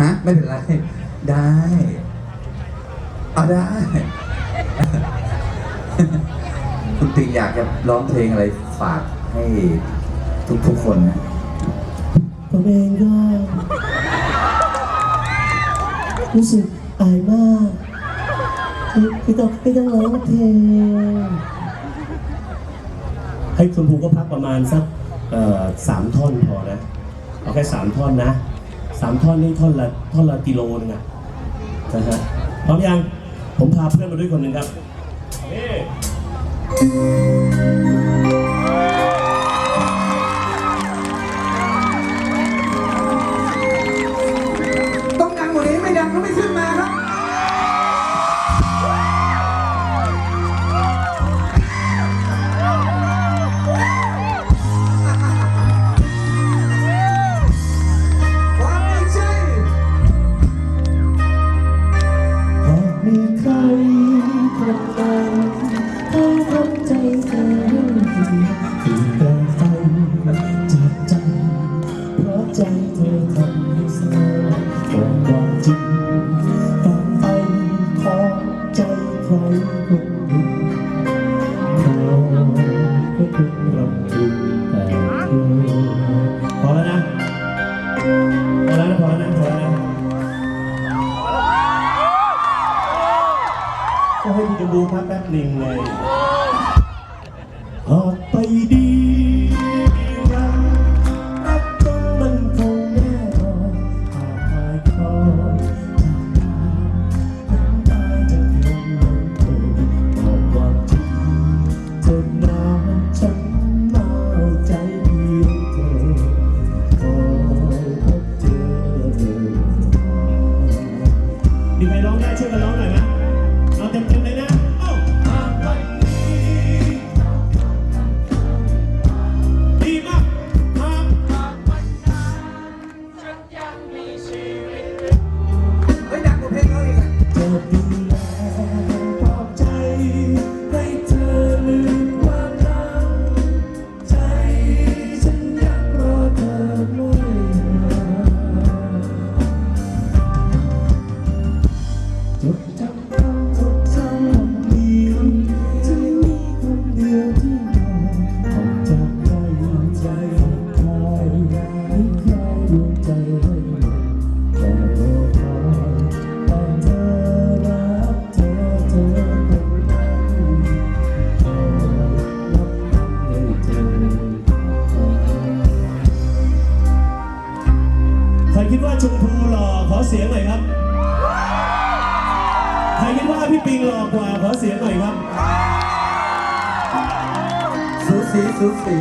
ฮะไม่เป็นไร ได้เอาได้ คุณปิงอยากจะร้องเพลงอะไรฝากให้ทุกๆคนนะผมเองก็ รู้สึกอายมากไม่ไม่ต้องไม่ต้องร้องเพลงให้ชมพูก็พักประมาณสักเอ่อสามท่อนพอนะ เอาแค่สามท่อนนะ สามท่อนนี่ท่อนละท่อนละกิโลนึงอะนะฮะพร้อมยัง ผมพาเพื่อนมาด้วยคนหนึ่งครับ เพราะใจเธอทำให้เศร้าบอกความจริงตามไปขอใจใครคนหนึ่งขอให้คุณรำพึงแต่เธอพอแล้วนะ พอแล้วนะ พอแล้วนะ พอแล้วนะก็ให้พี่ชมพูพักแป๊บหนึ่งไงหากไปดี คิดว่าชมพูหล่อขอเสียงหน่อยครับ ใครคิดว่าพี่ปิงหล่อกว่าขอเสียงหน่อยครับ สูสีสูสี